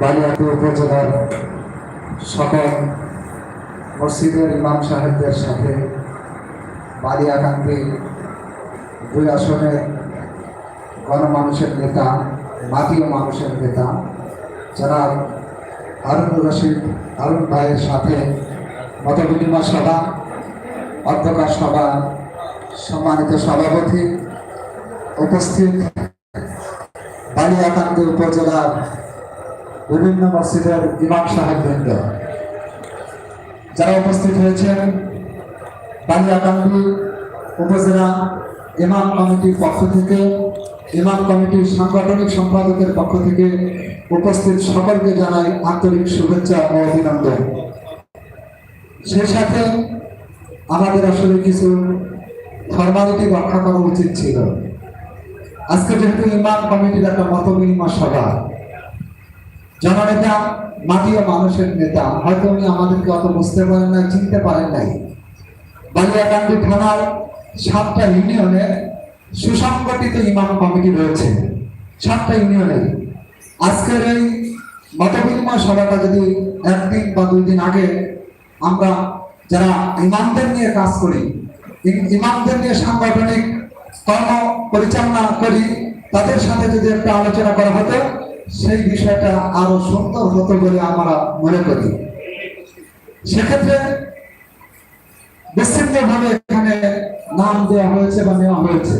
বালিয়াটি উপজেলার সকল মসজিদের ইমাম সাহেবদের সাথে বালিয়াকান্দি দুই আসনের গণমানুষের নেতা ও মানুষের নেতা। যারা হারুনুর রশিদ হারুন ভাইয়ের সাথে মত বিনিময় সভা, অধ্যকার সভা, সম্মানিত সভাপতি, উপস্থিত বালিয়াকান্দি উপজেলার বিভিন্ন মসজিদের ইমাম সাহেববৃন্দ। যারা উপস্থিত হয়েছেন বালিয়াকান্দি উপজেলা ইমাম কমিটির পক্ষ থেকে, ইমাম কমিটির সাংগঠনিক সম্পাদকের পক্ষ থেকে উপস্থিত সকলকে জানাই আন্তরিক শুভেচ্ছা ও অভিনন্দন। সে সাথে আমাদের আসলে কিছু ফর্মালিটি রক্ষা করা উচিত ছিল। আজকে যেহেতু ইমাম কমিটির একটা মত বিনিময় সভা জননেতা ও মানুষের নেতা, হয়তো উনি আমাদেরকে অত বুঝতে পারেন নাই, চিনতে পারেন নাই। বালিয়াকান্দি থানার সাতটা ইউনিয়নে সুসংগঠিত ইমাম কমিটি রয়েছে। সাতটা ইউনিয়নে। আজকের এই মত বিনিময় সভাটা যদি একদিন বা দুই দিন আগে আমরা যারা ইমামদের নিয়ে কাজ করি ইমামদের নিয়ে সাংগঠনিক কর্ম পরিচালনা করি, তাদের সাথে যদি একটা আলোচনা করা হতো সেই বিষয়টা আরও সুন্দর হতো বলে আমরা মনে করি। সেক্ষেত্রে বিচ্ছিন্নভাবে এখানে নাম দেওয়া হয়েছে বা নেওয়া হয়েছে।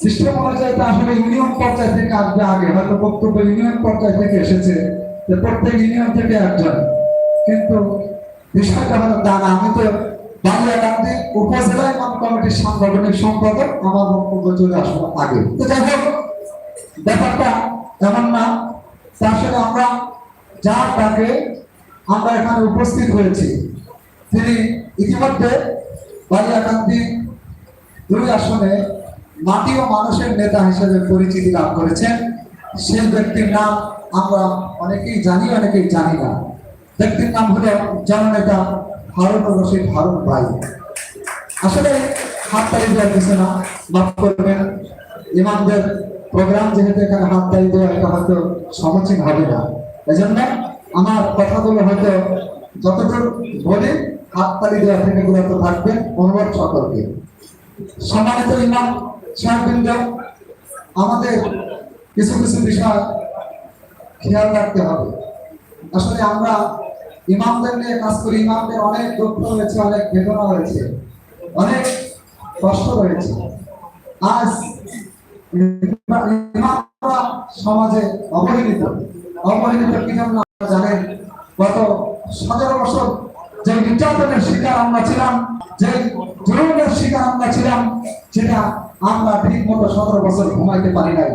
সিস্টেম অনুযায়ী তো আসলে ইউনিয়ন পর্যায় থেকে আসবে আগে, হয়তো বক্তব্য ইউনিয়ন পর্যায় থেকে এসেছে, যে প্রত্যেক ইউনিয়ন থেকে একজন। কিন্তু বিষয়টা হলো তা আমি তো বাংলাকান্দি উপজেলা ইমাম কমিটির সাংগঠনিক সম্পাদক, আমার বক্তব্য চলে আসব আগে। তো যাই হোক, ব্যাপারটা এমন না তা আসলে আমরা যার তাকে আমরা এখানে উপস্থিত হয়েছি। তিনি ইতিমধ্যে বালিয়াকান্দি দুই আসনে মাটি ও মানুষের নেতা হিসেবে পরিচিতি লাভ করেছেন। সেই ব্যক্তির নাম আমরা অনেকেই জানি অনেকেই জানি না। ব্যক্তির নাম হলো জননেতা হারুন রশিদ হারুন ভাই। আসলে হাত তালি দেওয়ার কিছু না, মাফ করবেন। ইমামদের প্রোগ্রাম যেহেতু এখানে হাত তালি দেওয়া এটা হয়তো সমীচীন হবে না। এজন্য আমার কথাগুলো হয়তো যতদূর হাত তালি দেওয়া থেকে বিরত থাকবেন অনুরোধ সকলকে। সম্মানিত ইমাম সাহেববৃন্দ, আমাদের কিছু কিছু বিষয় খেয়াল রাখতে হবে। আসলে আমরা ইমামদের নিয়ে কাজ করি, ইমামদের অনেক দুঃখ রয়েছে, অনেক বেদনা রয়েছে, অনেক কষ্ট রয়েছে। আজ সমাজে অবহেলিত অবহেলিত কি জন্য জানেন, গত সতেরো বছর যে নির্যাতনের শিকার আমরা ছিলাম, যে জুলুমের শিকার আমরা ছিলাম, সেটা আমরা ঠিক মতো সতেরো বছর ঘুমাইতে পারি নাই।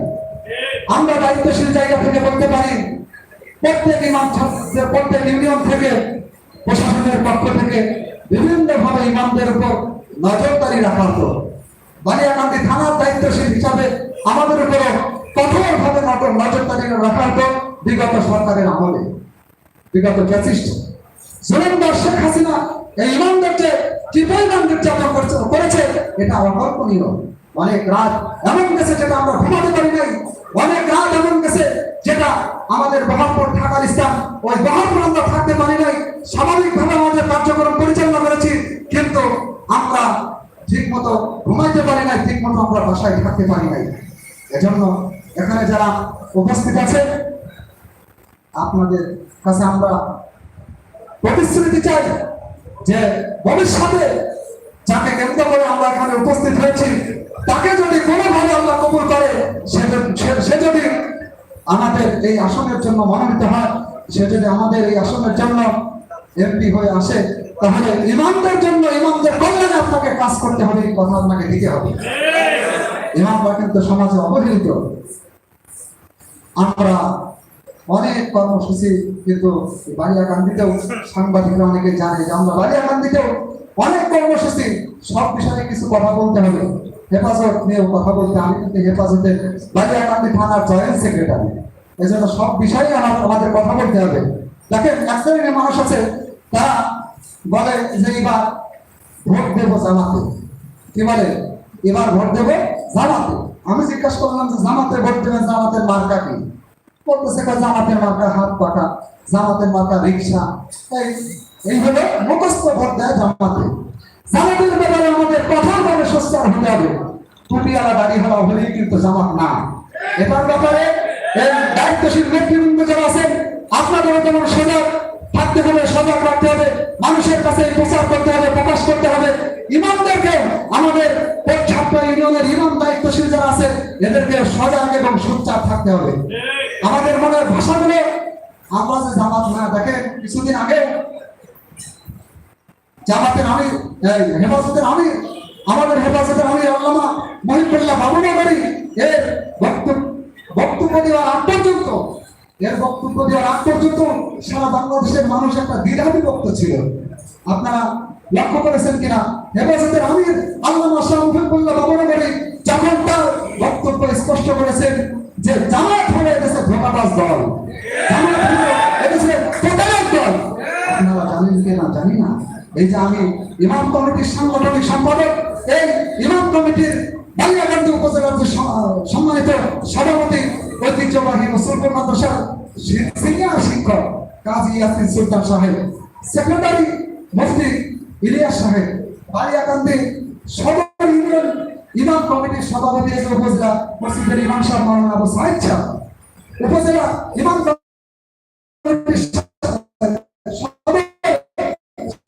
আমরা দায়িত্বশীল জায়গা থেকে বলতে পারি, প্রত্যেক ইমাম প্রত্যেক ইউনিয়ন থেকে, প্রশাসনের পক্ষ থেকে বিভিন্ন ভাবে ইমামদের উপর নজরদারি রাখা হতো। বালিয়াকান্দি থানার দায়িত্বশীল হিসাবে আমাদের উপরে কঠোর ভাবে নজরদারি রাখা হতো বিগত সরকারের আমলে। বিগত ফ্যাসিস্ট জুলুমদার শেখ হাসিনা এই ইমামদের যে কি পরিমাণ নির্যাতন করছে, করেছে, এটা অকল্পনীয় অনেক রাত এমন গেছে যেটা আমরা ঘুমাতে পারি নাই। অনেক রাত এমন গেছে যেটা আমাদের বহরপুর ঢাকার ইসলাম ওই বহরপুর আমরা থাকতে পারি নাই। স্বাভাবিকভাবে আমাদের কার্যক্রম পরিচালনা করেছি, কিন্তু আমরা ঠিক মতো ঘুমাইতে পারি নাই ঠিক মতো আমরা বাসায় থাকতে পারি নাই। এজন্য এখানে যারা উপস্থিত আছে, আপনাদের কাছে আমরা প্রতিশ্রুতি চাই যে ভবিষ্যতে যাকে কেন্দ্র করে আমরা এখানে উপস্থিত হয়েছি, তাকে যদি কোনোভাবে আল্লাহ কবুল করে, সে যদি- আমাদের এই আসনের জন্য মনোনীত হয়, সে যদি আমাদের এই আসনের জন্য এমপি হয়ে আসে, তাহলে ইমামদের জন্য ইমামদের কল্যাণে আপনাকে কাজ করতে হবে, এই কথা আপনাকে দিতে হবে। ইমামরা কিন্তু সমাজে অবহেলিত। আমরা অনেক কর্মসূচি কিন্তু বালিয়াকান্দিতেও সাংবাদিকরা অনেকে জানে যে আমরা বালিয়াকান্দিতেও অনেক কর্মসূচি, সব বিষয়ে কিছু কথা বলতে হবে। হেফাজত নিয়েও কথা বলতে আমি কিন্তু হেফাজতের বালিয়াকান্দি থানার জয়েন্ট সেক্রেটারি। এই জন্য সব বিষয়ে আমার- আমাদের কথা বলতে হবে। দেখেন, এক শ্রেণির মানুষ আছে, তারা বলে যে এবার ভোট দেবো জামাতে। কি বলে? এবার ভোট দেবে জামাতে। আমি জিজ্ঞাসা করলাম যে জামাতে ভোট দেবেন, জামাতের মার্কা কি? বলতেছে জামাতের মার্কা হাত পাকা, জামাতের মার্কা রিক্সা। এই এইভাবে মুখস্থ ভোট দেয় জামাতে। জামাতের ব্যাপারে আমাদের কঠোরভাবে সোচ্চার হতে হবে। টুপিওয়ালা দাড়িওয়ালা হলেই কিন্তু জামাত না। এটার ব্যাপারে দায়িত্বশীল ব্যক্তিবৃন্দ যারা আছেন, আপনাদেরও যেমন সজাগ থাকতে হবে সজাগ রাখতে হবে, মানুষের কাছে প্রচার করতে হবে, প্রকাশ করতে হবে। ইমামদেরকে আমাদের ছাত্র ইউনিয়নের ইমাম দায়িত্বশীল যারা আছে এদেরকে সজাগ এবং সোচ্চার থাকতে হবে। আমাদের মনের ভাষাগুলো, আমরা যে জামাত না দেখেন, কিছুদিন আগে জামাতের আমি হেফাজতের আমি আমাদের হেফাজতের আমি আল্লামা মহিবুল্লাহ বাবুনগরী এর বক্তব্য বক্তব্য দেওয়ার আগ পর্যন্ত, এর বক্তব্য দেওয়ার আগ পর্যন্ত সারা বাংলাদেশের মানুষ একটা দ্বিধা বিভক্ত ছিল। আপনারা লক্ষ্য করেছেন কিনা? হেফাজতের আমির আল্লাহ শাহ মহিবুল্লাহ যখন তার বক্তব্য স্পষ্ট করেছেন যে জামাত হলে এদেশে ধোকাবাজ দল। আপনারা জানেন কি না জানি না? এই যে আমি ইমাম কমিটির সাংগঠনিক সম্পাদক, এই ইমাম কমিটির বালিয়াকান্দি উপজেলার সম্মানিত সভাপতি ঐতিহ্যবাহী মুসলমান মাদ্রাসার সিনিয়র শিক্ষক কাজী ইয়াসিন সুলতান সাহেব সেক্রেটারি মুফতি ইলিয়াস সাহেব, বালিয়াকান্দি সদর ইউনিয়ন ইমাম কমিটির সভাপতি উপজেলা মসজিদের ইমাম সাহেব মাওলানা আবু সাহেব, উপজেলা ইমাম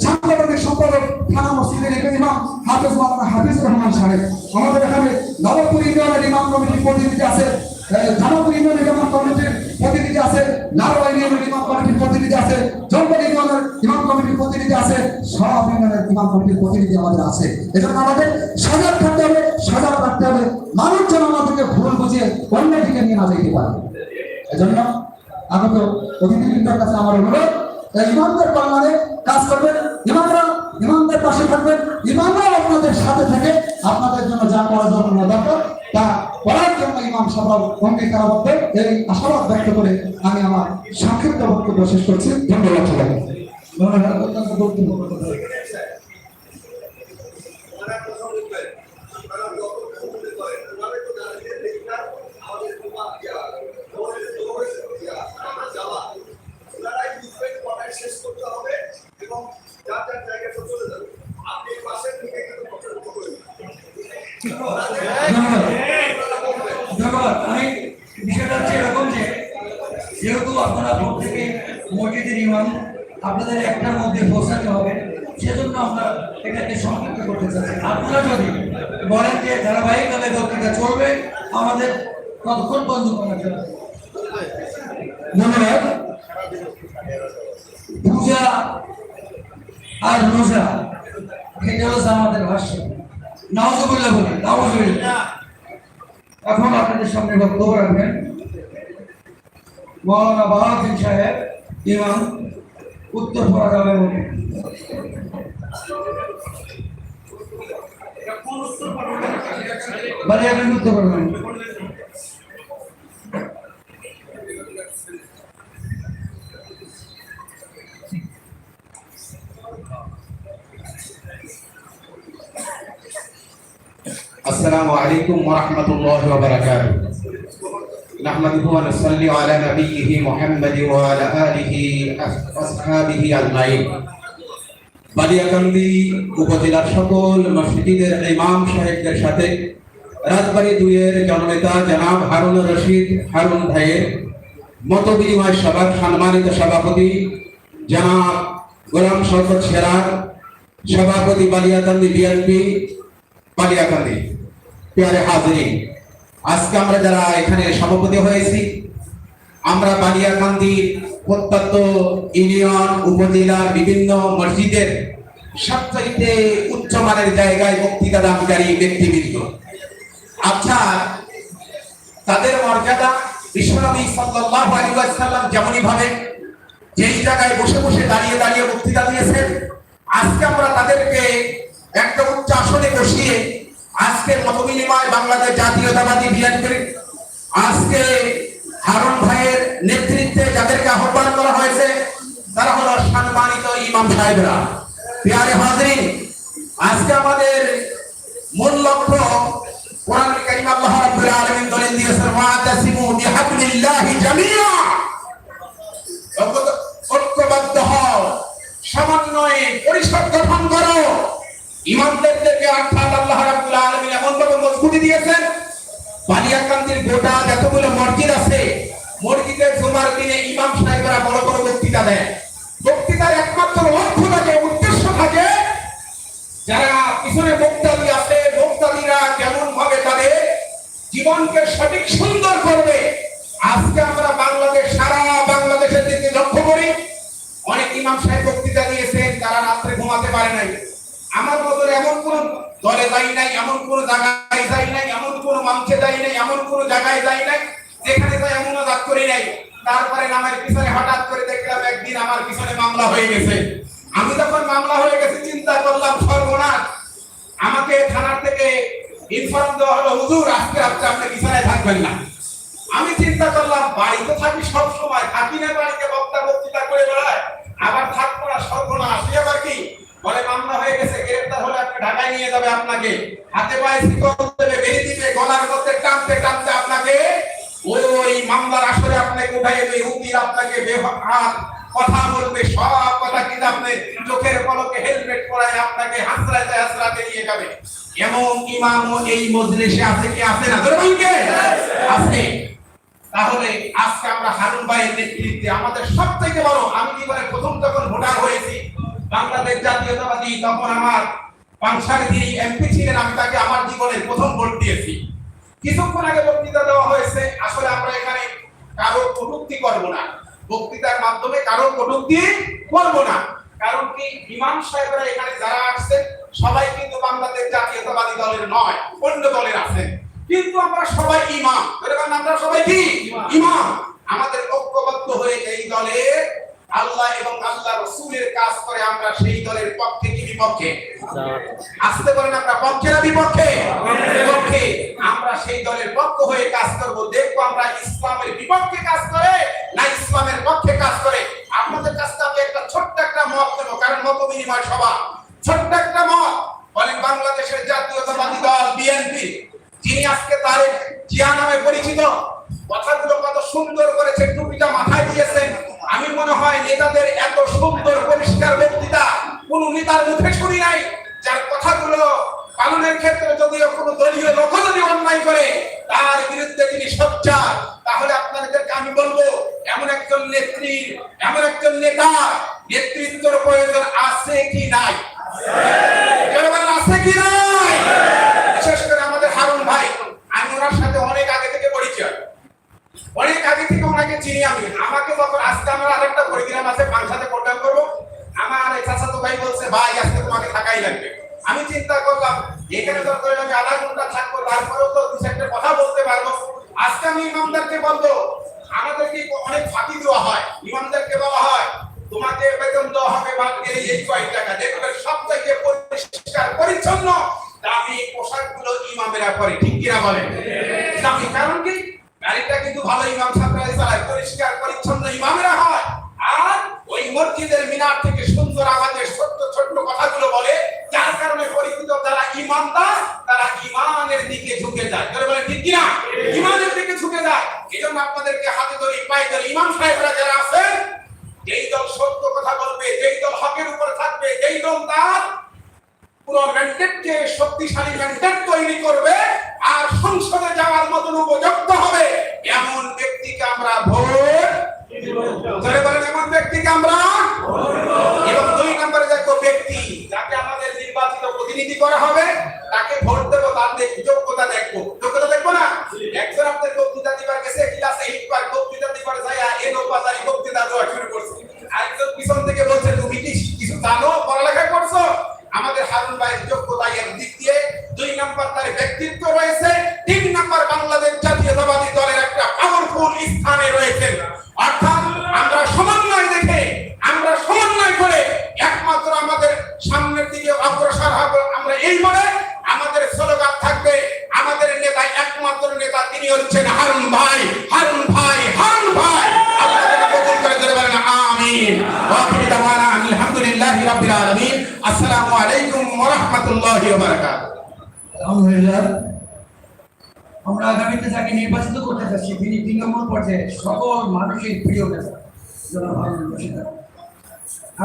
সাংগঠনিক সম্পাদক থানা মসজিদের ইমাম হাফেজ মাওলানা হাফিজ রহমান সাহেব। আমাদের এখানে নবপুর ইউনিয়নের ইমাম কমিটির প্রতিনিধি আছে প্রতিনিধি আছে, নারোয়া ইউনিয়নের কমিটির প্রতিনিধি আছে প্রতিনিধি আছে, সব ইউনিয়নের প্রতিনিধি আমাদের আছে। এজন্য আমাদের সজাগ থাকতে রাখতে হবে। মানুষ ভুল বুঝিয়ে অন্য দিকে নিয়ে না যেতে পারে। এজন্য আমি তো কাছে আমার অনুরোধ ইমামদের কল্যাণে কাজ করবেন, ইমামরা ইমামদের পাশে থাকবেন ইমামরা আপনাদের সাথে থেকে। আপনাদের জন্য যা করার জন্য দরকার তা করার জন্য ইমাম সাহেব অঙ্গীকারাবদ্ধ এই আশাবাদ ব্যক্ত করে আমি আমার সংক্ষিপ্ত বক্তব্য শেষ করছি। ধন্যবাদ এটাকে সংক্ষিপ্ত করতে চাচ্ছি। আপনারা যদি বলেন যে ধারাবাহিকভাবে বক্তৃতা চলবে, আমাদের ততক্ষণ বন্ধ করা যাবে ধন্যবাদ। পূজা আর রোজা, এটা হচ্ছে আমাদের ভাষ্য। নাওজুবিল্লাহ বলি, নাওজুবিল্লাহ। এখন আপনাদের সামনে বক্তব্য রাখবেন। মৌলানা বাহাউদ্দিন সাহেব, ইমাম, উত্তর পড়া যাবে বলে বাড়ি আপনি উত্তর করবেন السلام عليكم ورحمة الله وبركاته نحمده ونصلي على نبيه محمد وعلى آله وأصحابه أجمعين বালিয়াকান্দি উপজেলার সকল মসজিদের ইমাম সাহেবদের সাথে রাজবাড়ী দুইয়ের জননেতা জনাব হারুন রশিদ, হারুন ভাইয়ের মত বিনিময় সভার সম্মানিত সভাপতি জনাব গোলাম শরকত সেরার সভাপতি বালিয়াকান্দি বিএনপি, বালিয়াকান্দি। পেয়ারে হাজরিন, আজকে আমরা যারা এখানে সভাপতি হয়েছি, আমরা বালিয়াকান্দি প্রত্যন্ত ইউনিয়ন উপজেলার বিভিন্ন মসজিদের সবচাইতে উচ্চমানের জায়গায় বক্তৃতা দানকারী ব্যক্তিবৃন্দ। আচ্ছা তাদের মর্যাদা যেই জায়গায় বসে বসে দাঁড়িয়ে দাঁড়িয়ে বক্তৃতা দিয়েছেন, আজকে আমরা তাদেরকে একটা উচ্চ আসনে বসিয়ে আজকে জাতীয়তাবাদী আজকে হারুন ভাইয়ের নেতৃত্বে যাদেরকে সাহেবরা পেয়ারে হাজরিন, আজকে আমাদের মূল লক্ষ্য কোরআন কারীম আল্লাহ রাব্বুল আলামিন বলেন দিয়েছেন ওয়া তাসিমু বিহাবলিল্লাহি জামিয়া ঐক্যবদ্ধ হও, সমন্বয়ে পরিষদ গঠন করো। ইমানদারদেরকে অর্থাৎ আল্লাহ রাব্বুল আলামিন এমন ভাবে মজবুতি দিয়েছেন, বালিয়াকান্দির গোটা যতগুলো মসজিদ আছে মসজিদের জুমার দিনে ইমাম সাহেবরা বড় বড় বক্তৃতা বক্তৃতার একমাত্র লক্ষ্য জীবনকে সঠিক সুন্দর করবে। আজকে আমরা বাংলাদেশ, সারা বাংলাদেশের দিকে লক্ষ্য করি। অনেক ইমাম সাহেব বক্তৃতা দিয়েছেন তারা রাত্রে ঘুমাতে পারে নাই। আমার মতো এমন কোন দলে যাই নাই, এমন কোন জায়গায় যাই নাই, এমন কোন মঞ্চে যাই নাই, এমন কোন জায়গায় যাই নাই, যেখানে যাই এমন দাঁত করি নাই। তারপরে নামের পিছনে হঠাৎ করে দেখলাম একদিন আমার পিছনে মামলা হয়ে গেছে। আমি যখন মামলা হয়ে গেছে, চিন্তা করলাম, সর্বনাশ। আমাকে থানার থেকে ইনফর্ম দেওয়া হলো, হুজুর, আজকে আপনি বিছানায় থাকবেন না। আমি চিন্তা করলাম, বাড়িতে থাকি সব সময় থাকি না বাড়িতে বক্তা বক্তৃতা করে বেড়ায়, আবার থাকব না সর্বনাশ এ আবার কি? বলে, মামলা হয়ে গেছে গ্রেফতার হলে আপনি ঢাকায় নিয়ে যাবে আপনাকে। হাতে পায়ে শিকল দেবে বেরিয়ে দিবে, গলার মধ্যে টানতে টানতে আপনাকে ওই মামলার আসরে আপনাকে উঠাই দেবে, উকিল আপনাকে বেহাত কথা বলবে, সব কথা কিন্তু আপনি চোখের পলকে হেলমেট পরায় আপনাকে হাসরাতে হাসরাতে নিয়ে যাবে। এমন ইমাম এই মজলিসে আছে কি আছে না? ধরে আছে। তাহলে আজকে আমরা হারুন ভাইয়ের নেতৃত্বে আমাদের সব থেকে বড়, আমি জীবনে প্রথম যখন ভোটার হয়েছি, বাংলাদেশ জাতীয়তাবাদী তখন আমার পাংশার যিনি এমপি ছিলেন, আমি তাকে আমার জীবনের প্রথম ভোট দিয়েছি। কিছুক্ষণ আগে বক্তৃতা দেওয়া হয়েছে, আসলে আমরা এখানে কারও কটূক্তি করব না। বক্তৃতার মাধ্যমে কারও কটূক্তি করব না। কারণ কি, ইমাম সাহেবরা এখানে যারা আসছেন সবাই কিন্তু বাংলাদেশ জাতীয়তাবাদী দলের নয়, অন্য দলের আছেন কিন্তু আমরা সবাই ইমাম। আমরা সবাই কি? ইমাম। আমাদের ঐক্যবদ্ধ হয়ে এই দলে আল্লাহ এবং আল্লাহ রসুলের কাজ করে আমরা সেই দলের পক্ষে কি বিপক্ষে? আসতে পারেন আমরা পক্ষে না বিপক্ষে? বিপক্ষে। আমরা সেই দলের পক্ষ হয়ে কাজ করব। দেখব আমরা ইসলামের বিপক্ষে কাজ করে না ইসলামের পক্ষে কাজ করে? আপনাদের কাছ থেকে একটা ছোট্ট একটা মত নেব, কারণ মত বিনিময় সভা। ছোট্ট একটা মত। বলেন বাংলাদেশের জাতীয়তাবাদী দল, বিএনপি। যিনি আজকে তারেক জিয়া নামে পরিচিত, কথাগুলো কত সুন্দর টুপিটা মাথায় দিয়েছেন। আমি মনে হয় নেতাদের এত সুন্দর, পরিষ্কার কোন নেতার মুখে শুনি নাই, যার কথাগুলো পালনের ক্ষেত্রে যদিও কোনো দলীয় লোক যদি অন্যায় করে, তার বিরুদ্ধে তিনি সোচ্চার, তাহলে আপনাদেরকে আমি বলব, এমন একজন নেত্রী, এমন একজন নেতা নেতৃত্বের প্রয়োজন আছে কি নাই? আছে কি নাই বিশেষ করে আমাদের হারুন ভাই আমি ওনার সাথে অনেক আগে থেকে পরিচয়। অনেক আগে থেকে ওনাকে চিনি আমি। আমাকে যখন আজকে আমার আরেকটা প্রোগ্রাম আছে পাংশাতে প্রোগ্রাম করব, আমার চাচাতো ভাই বলছে, ভাই, আজকে তোমাকে থাকাই লাগবে। আমি চিন্তা করলাম, এখানে তো করে আমি আধা ঘণ্টা থাকব, তারপরেও তো দু চারটে কথা বলতে পারব। আজকে আমি ইমামদারকে বলব, আমাদেরকে অনেক ফাঁকি দেওয়া হয়। ইমামদারকে বলা হয়, তোমাকে বেতন দেওয়া হবে বা এই কয়েক টাকা। দেখবে সব থেকে পরিষ্কার, পরিচ্ছন্ন। দামি ইমামেরা পরে ঠিক কিনা বলে দামি কারণ কি? গাড়িটা কিন্তু ভালো ইমাম সাহেবরা চালায় পরিষ্কার, পরিচ্ছন্ন ইমামেরা হয়। আর ওই মসজিদের মিনার থেকে সুন্দর আমাদের ছোট্ট ছোট্ট কথাগুলো বলে, যার কারণে পরিচিত যারা ইমানদার, তারা ইমানের দিকে ঝুঁকে যায়। তাহলে বলে ঠিক কিনা? ইমানের দিকে ঝুঁকে যায়। এই জন্য আপনাদেরকে হাতে ধরে পায়ে ধরে ইমাম সাহেবরা যারা আছেন, যেই দল সত্য কথা বলবে, যেই দল হকের উপর থাকবে, যেই দল তার পুরো ম্যান্ডেটকে শক্তিশালী ম্যান্ডেট তৈরি করবে আর সংসদে যাওয়ার মতন উপযুক্ত হবে। এমন ব্যক্তিকে আমরা ভোট তাকে ভোট দেবো, তার যোগ্যতা দেখব। যোগ্যতা দেখব না? একজন আপনাদের বক্তৃতা দিবার আরেকজন পিছন থেকে বলছে, তুমি কি কিছু জানো? পড়ালেখা করছ? আমাদের হারুন ভাইয়ের যোগ্যতা এর দিক দিয়ে দুই নম্বর তার ব্যক্তিত্ব রয়েছে, তিন নম্বর বাংলাদেশ জাতীয়তাবাদী দলের একটা পাওয়ারফুল স্থানে রয়েছেন। অর্থাৎ আমরা সমন্বয় দেখে, আমরা সমন্বয় করে একমাত্র আমাদের সামনের দিকে অগ্রসর হব আমরা এই বলে আমাদের স্লোগান থাকবে, আমাদের নেতা একমাত্র নেতা, তিনি হচ্ছেন বারাকাতুহু আলহামদুলিল্লাহ। আমরা আগামীতে যাকে নির্বাচিত করতে যাচ্ছি তিনি তৃণমূল পর্যায়ে সকল মানুষের প্রিয় নেতা।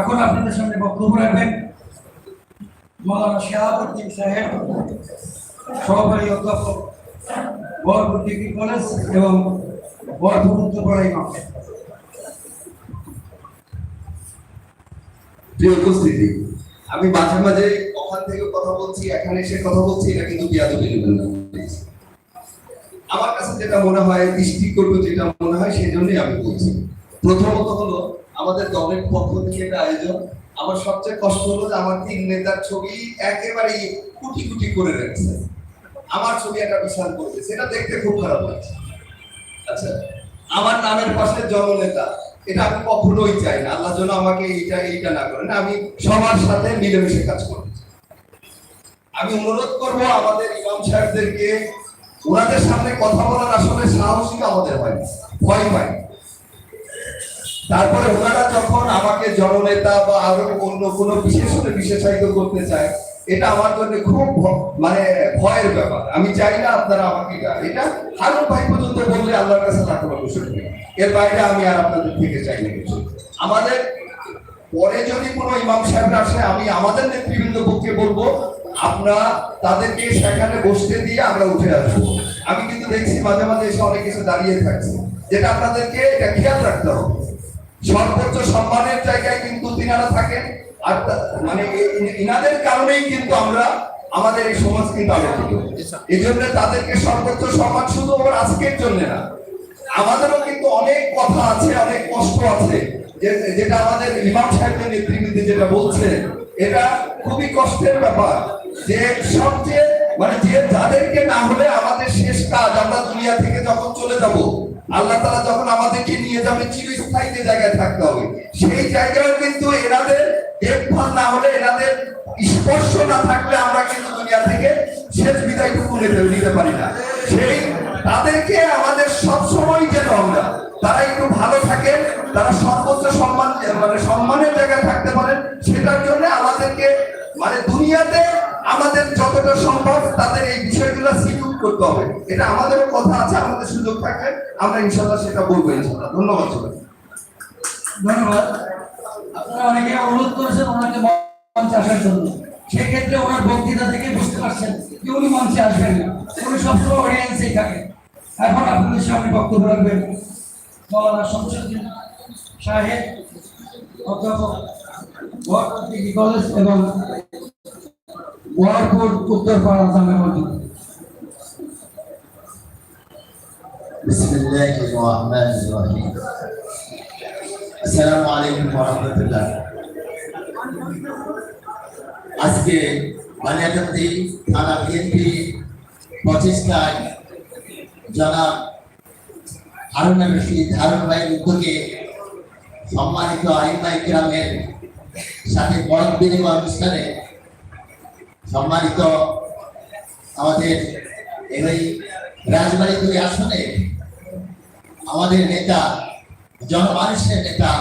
এখন আপনাদের সামনে বক্তব্য রাখবেন মৌলানা শাহাবুদ্দিন সাহেব সহকারী অধ্যাপক বরপুর ডিগ্রি কলেজ এবং বরপুর উত্তরপাড়া ইমাম। প্রিয় উপস্থিতি আমি মাঝে মাঝে ওখান থেকে কথা বলছি, এখানে এসে কথা বলছি, এটা কিন্তু বিয়াদবি নেবেন না। আমার কাছে যেটা মনে হয় দৃষ্টিকটু যেটা মনে হয়, সেই জন্যই আমি বলছি। প্রথমত হলো, আমাদের দলের পক্ষ থেকে এটা আয়োজন। আমার সবচেয়ে কষ্ট হলো যে আমার তিন নেতার ছবি একেবারে কুটি কুটি করে রেখেছে। আমার ছবি একটা বিশাল করবে সেটা দেখতে খুব খারাপ লাগছে। আচ্ছা আমার নামের পাশে জননেতা। এটা আমি কখনোই চাই না। আল্লাহ যেন আমাকে এইটা এইটা না করেন। আমি সবার সাথে মিলেমিশে কাজ করতে আমি অনুরোধ করব আমাদের ইমাম সাহেবদেরকে, ওনাদের সামনে কথা বলার আসলে সাহসী আমাদের হয় ভয় পায়। তারপরে ওনারা যখন আমাকে জননেতা বা আরও অন্য কোনো বিশেষ করে বিশেষায়িত করতে চায়, এটা আমার জন্য খুব মানে ভয়ের ব্যাপার। আমি চাই না আপনারা আমাকে এটা- হারুন ভাই পর্যন্ত বললে আল্লাহর কাছে লাখ লাখ এর বাইরে আমি আর আপনাদের থেকে চাই না কিছু। আমাদের পরে যদি কোনো ইমাম সাহেব আসে আমি আমাদের নেতৃবৃন্দ পক্ষে বলব আমরা তাদেরকে সেখানে বসতে দিয়ে আমরা উঠে আসব। আমি কিন্তু দেখছি মাঝে মাঝে এসে অনেক কিছু দাঁড়িয়ে থাকছে। যেটা আপনাদেরকে এটা খেয়াল রাখতে হবে। সর্বোচ্চ সম্মানের জায়গায় কিন্তু তিনারা থাকেন আর মানে ইনাদের কারণেই কিন্তু আমরা আমাদের এই সমাজ কিন্তু আলোকিত। এই জন্য তাদেরকে সর্বোচ্চ সম্মান শুধু আজকের জন্য না আমাদেরও কিন্তু অনেক কথা আছে, অনেক কষ্ট আছে। যেটা আমাদের ইমাম সাহেবের নেতৃবৃন্দে যেটা বলছে, এটা খুবই কষ্টের ব্যাপার। যে সবচেয়ে মানে যে যাদেরকে না হলে আমাদের শেষ কাজ, আমরা দুনিয়া থেকে যখন চলে যাব, আল্লাহ তাআলা যখন আমাদেরকে নিয়ে যাবে, চিরস্থায়ী যে জায়গায় থাকতে হবে। সেই জায়গায় কিন্তু এনাদের দেখভাল না হলে, এনাদের স্পর্শ না থাকলে আমরা কিন্তু দুনিয়া থেকে শেষ বিদায়টুকু নিতে পারি না। সেই তাদেরকে আমাদের সব আমরা। তারা একটু ভালো তারা সর্বোচ্চ সম্মান মানে সম্মানের জায়গায় থাকতে সেটার জন্য আমাদেরকে মানে দুনিয়াতে আমাদের যতটা সম্ভব তাদের এই বিষয়গুলো সিকিউর করতে হবে। এটা আমাদেরও কথা আছে, আমাদের সুযোগ আমরা ইনশাল্লাহ সেটা বলব ইনশাল্লাহ ধন্যবাদ সবাই ধন্যবাদ। আপনারা অনেকে অনুরোধ করেছেন ওনাকে মঞ্চে আসার জন্য। সেক্ষেত্রে ওনার বক্তৃতা থেকে বুঝতে পারছেন যে উনি মঞ্চে আসবেন না। উনি সবসময় অডিয়েন্সেই থাকেন এখন আপনাদের সামনে বক্তব্য রাখবেন মৌলানা শামসুদ্দিন সাহেব অধ্যাপক বরপুর ডিগ্রি কলেজ এবং বহরপুর উত্তরপাড়া জামে মসজিদ بسم الله الرحمن الرحيم السلام عليكم ورحمة الله আজকে বানিয়াকান্দি থানা বিএনপি প্রচেষ্টায় জনাব হারুন রশিদ হারুন ভাইয়ের উদ্যোগে সম্মানিত আইমাই গ্রামের সাথে বরফ বিনিময় অনুষ্ঠানে সম্মানিত আমাদের এই রাজবাড়ি দুই আসনে আমাদের নেতা, জনমানুষের নেতা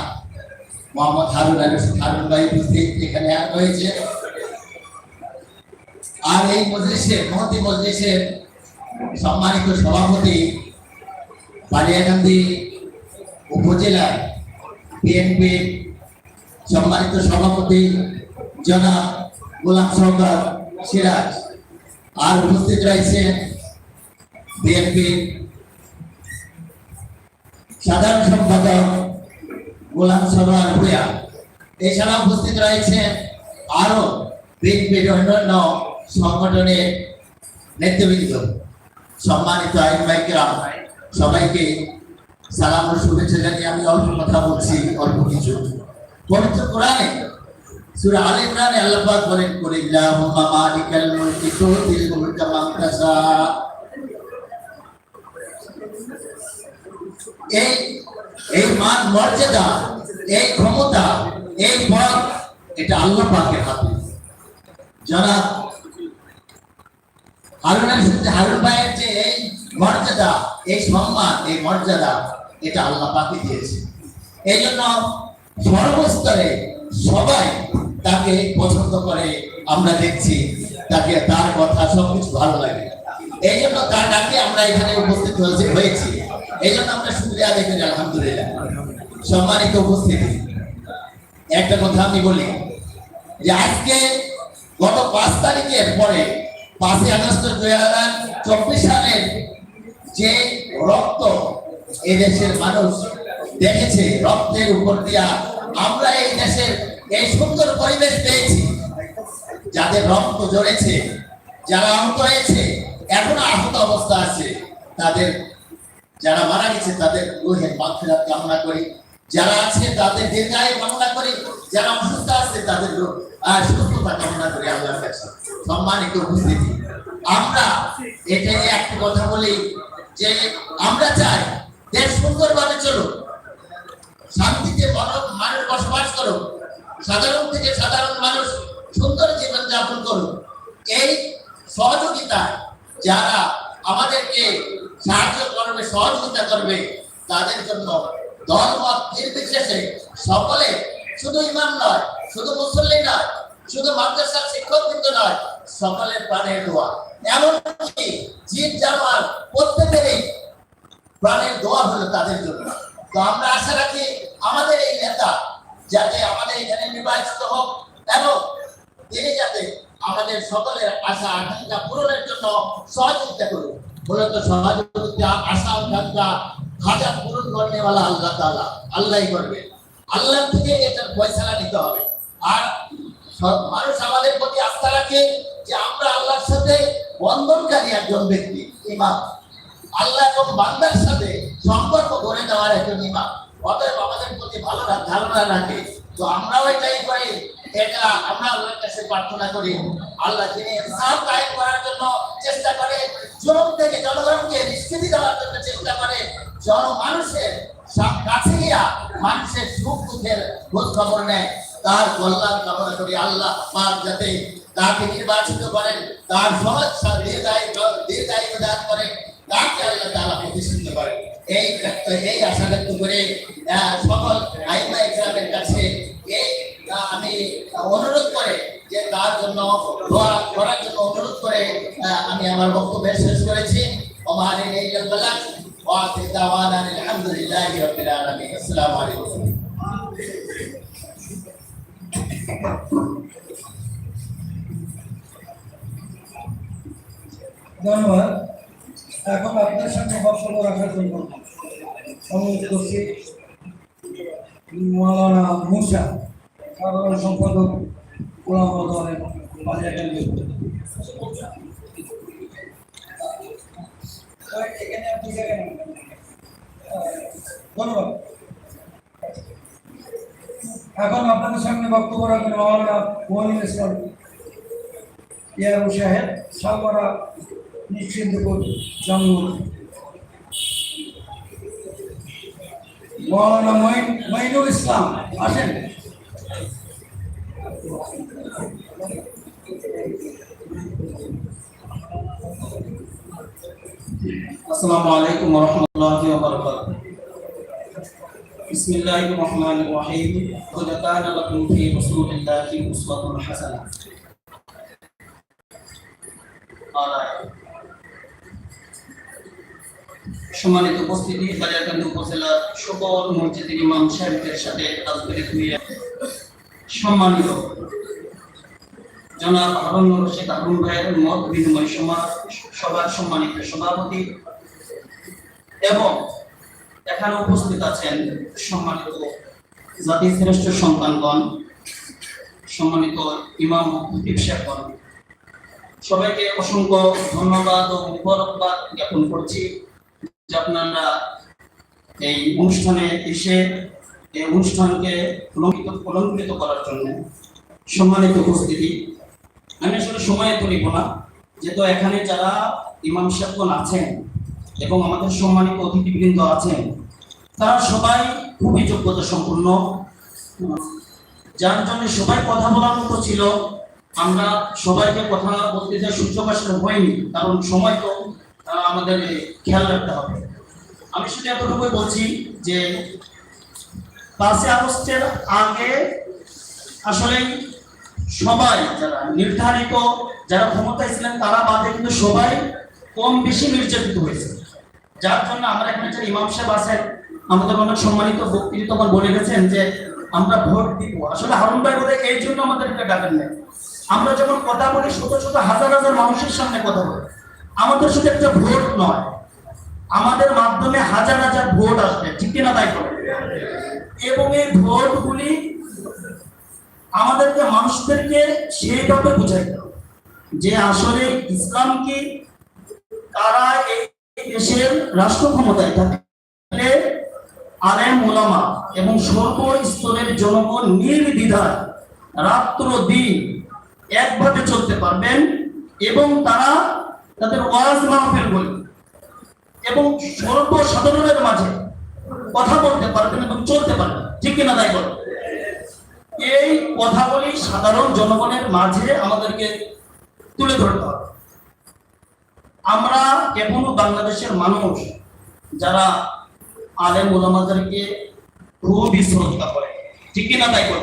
মোহাম্মদ হারুন হারুন ভাই উপস্থিত এখানে আর আর এই মজলিসের মহতি মজলিসের সম্মানিত সভাপতি বালিয়াকান্দি উপজেলার বিএনপি সম্মানিত সভাপতি জনাব গোলাম সরকার সিরাজ। আর উপস্থিত রয়েছেন বিএনপি সাধারণ সম্পাদক গোলাম সরোয়ার ভূয়া এছাড়া উপস্থিত রয়েছেন আরও বিএনপির অন্যান্য সংগঠনের নেতৃবৃন্দ। সম্মানিত আইন মাইকেরাম সবাইকে সালাম ও শুভেচ্ছা জানিয়ে আমি অল্প কথা বলছি, অল্প কিছু। পবিত্র কোরআনে সূরা আলে ইমরানে আল্লাহ পাক বলেন, কুলিল্লাহুম্মা মালিকাল মুলকি তুতিল মুলকা এই এই মান মর্যাদা, এই ক্ষমতা, এই পদ এটা আল্লাহ পাকের হাতে। যারা হারুনের হারুন ভাইয়ের যে এই মর্যাদা, এই সম্মান, এই মর্যাদা, এটা আল্লাহ পাকে দিয়েছে। এই জন্য সর্বস্তরে সবাই তাকে পছন্দ করে, আমরা দেখছি, তাকে তার কথা সবকিছু ভালো লাগে। এই জন্য তার ডাকে আমরা এখানে উপস্থিত হয়েছে, হয়েছি। এই জন্য আমরা আদায় করি, আলহামদুলিল্লাহ। সম্মানিত উপস্থিতি। একটা কথা আমি বলি যে আজকে গত পাঁচ তারিখের পরে পাঁচই আগস্ট দুই হাজার চব্বিশ সালের যে রক্ত এই দেশের মানুষ দেখেছে, রক্তের উপর দিয়া আমরা এই দেশের এই সুন্দর পরিবেশ পেয়েছি। যাদের রক্ত ঝরেছে যারা আহত হয়েছে, এখনও আহত অবস্থা আছে, তাদের যারা মারা গেছে, তাদের রুহের মাগফিরাত কামনা করি। যারা আছে, তাদের দীর্ঘায়ু কামনা করি। যারা অসুস্থ আছে, তাদের আহ, সুস্থতা করি আল্লাহর কাছে সম্মানিত উপস্থিতি। আমরা এটা নিয়ে একটি কথা বলি যে আমরা চাই দেশ সুন্দরভাবে চলুক শান্তিতে মানুষ বসবাস করুক সাধারণ থেকে সাধারণ মানুষ সুন্দর জীবন যাপন এই সহযোগিতা যারা আমাদেরকে সাহায্য করবে সহযোগিতা করবে তাদের জন্য দল মত নির্বিশেষে সকলে শুধু ইমাম নয় শুধু মুসল্লি নয়, শুধু মাদ্রাসার শিক্ষক কিন্তু নয়, সকলের প্রাণের দোয়া। এমনকি জিত জামাল প্রত্যেকেরই প্রাণের দোয়া হলো তাদের জন্য। তো আমরা আশা রাখি আমাদের এই নেতা, যাতে আমাদের এখানে নির্বাচিত হোক এবং তিনি যাতে আমাদের সকলের আশা আকাঙ্ক্ষা পূরণের জন্য সহযোগিতা করুন মূলত সহযোগিতা, আশা, আকাঙ্ক্ষা হাজার পূরণ করনে वाला আল্লাহ তাআলা, আল্লাহই করবে। আল্লাহ থেকে এটার ফয়সালা নিতে হবে। আর মানুষ আমাদের প্রতি আস্থা রাখে যে আমরা আল্লাহর সাথে বন্ধনকারী একজন ব্যক্তি, ইমাম। আল্লাহ এবং বান্দার সাথে সম্পর্ক গড়ে দেওয়ার একজন ইমাম। অতএব আমাদের প্রতি ভালো ধারণা রাখে। তো আমরাও এটাই করি। এটা আমরা আল্লাহর কাছে প্রার্থনা করি। আল্লাহ যিনি ইনসাফ কায়েম করার জন্য চেষ্টা করে জনম থেকে জনগণকে নিষ্কৃতি দেওয়ার জন্য চেষ্টা করে, জনমানুষের সা- কাছে গিয়া মানুষের সুখ দুঃখের খোঁজ খবর নেয়। তার কল্যাণ কামনা করি আল্লাহ পাক যাতে তাকে নির্বাচিত করেন, তার সহজ দীর্ঘায়ু দান করেন, তাকে আল্লাহ তাআলা প্রতিষ্ঠিত করেন। এই এই আশা ব্যক্ত করে সকল আইমা ইসলামের কাছে এই আমি অনুরোধ করে যে তার জন্য দোয়া করার জন্য অনুরোধ করে আমি আমার বক্তব্য শেষ করেছি। ওমান ইলাইহিল বালাগ ওয়া আখির দাওয়ানা আলহামদুলিল্লাহি রাব্বিল আলামিন। আসসালামু আলাইকুম। ধন্যবাদ। এখন আপনার সঙ্গে বক্তব্য রাখার জন্য অনুরোধ করছি মৌলানা মুসা, সাধারণ সম্পাদক, গোলাম আপনি ধন্যবাদ। এখন আপনাদের সামনে বক্তব্য রাখবেন মাওলানা মহিনুল ইসলাম ইয়ারু সাহেব সাগরা নিশ্চিন্তপুর জঙ্গল। মাওলানা মহিনুল ইসলাম, আসেন। আসসালামু আলাইকুম রহমতুল্লাহ বারকাতুহু। بسم الله الرحمن الرحيم قد كان لكم في رسول الله أسوة حسنة আলায়। সম্মানিত উপস্থিতি বাজারকান্দি উপজেলার সকল মসজিদের ইমাম সাহেবদের সাথে আজকের দুই সম্মানিত জনাব হারুন রশিদ হারুন ভাইয়ের মত বিনিময় সভা- সভার সম্মানিত সভাপতি এবং এখানে উপস্থিত আছেন সম্মানিত জাতি শ্রেষ্ঠ সন্তানগণ, সম্মানিত ইমাম সবাইকে অসংখ্য ধন্যবাদ ও মুবারকবাদ জ্ঞাপন করছি যে আপনারা এই অনুষ্ঠানে এসে এই অনুষ্ঠানকে অলঙ্কিত, অলঙ্কৃত করার জন্য সম্মানিত উপস্থিতি। আমি আসলে সময় তো নিব না, যেহেতু এখানে যারা ইমাম সাহেবগণ আছেন এবং আমাদের সম্মানিত অতিথিবৃন্দ আছেন তারা সবাই খুবই যোগ্যতা সম্পন্ন যার জন্য সবাই কথা বলার মতো ছিল। আমরা সবাইকে কথা বলতে যে সুযোগ হয়নি, কারণ সময় তো আমাদের খেয়াল রাখতে হবে। আমি শুধু এতটুকুই বলছি যে, পাঁচই আগস্টের আগে আসলে সবাই যারা নির্ধারিত, যারা ক্ষমতায় ছিলেন, তারা বাদে কিন্তু সবাই কম বেশি নির্যাতিত হয়েছে। যার জন্য আমরা এখানে ইমাম সাহেব আছেন আমাদের অনেক সম্মানিত বক্তৃতা তখন বলে গেছেন যে, আমরা ভোট দিব। আসলে হারুন ভাই বোধহয় এই জন্য আমাদের আমাদেরকে ডাকেন নেই। আমরা যখন কথা বলি, শত শত হাজার হাজার মানুষের সামনে কথা বলি। আমাদের শুধু একটা ভোট নয়, আমাদের মাধ্যমে হাজার হাজার ভোট আসবে, ঠিক কিনা তাই এবং এই ভোটগুলি আমাদেরকে, মানুষদেরকে সেইভাবে বুঝাইতে হবে যে আসলে ইসলাম কি, কারা এই দেশের রাষ্ট্র ক্ষমতায় থাকলে আলেম ওলামা এবং সর্বস্তরের জনগণ নির্দ্বিধায় রাত্র দিন একভাবে চলতে পারবেন এবং তারা তাদের ওয়াজ মাহফিল বলি এবং সর্বসাধারণের মাঝে কথা বলতে পারবেন এবং চলতে পারবেন। ঠিক কিনা তাই বল? এই কথাগুলি সাধারণ জনগণের মাঝে আমাদেরকে তুলে ধরতে হবে। আমরা এখনও বাংলাদেশের মানুষ যারা আলেম ওলামাদেরকে খুবই শ্রদ্ধা করে। ঠিক কিনা তাই বল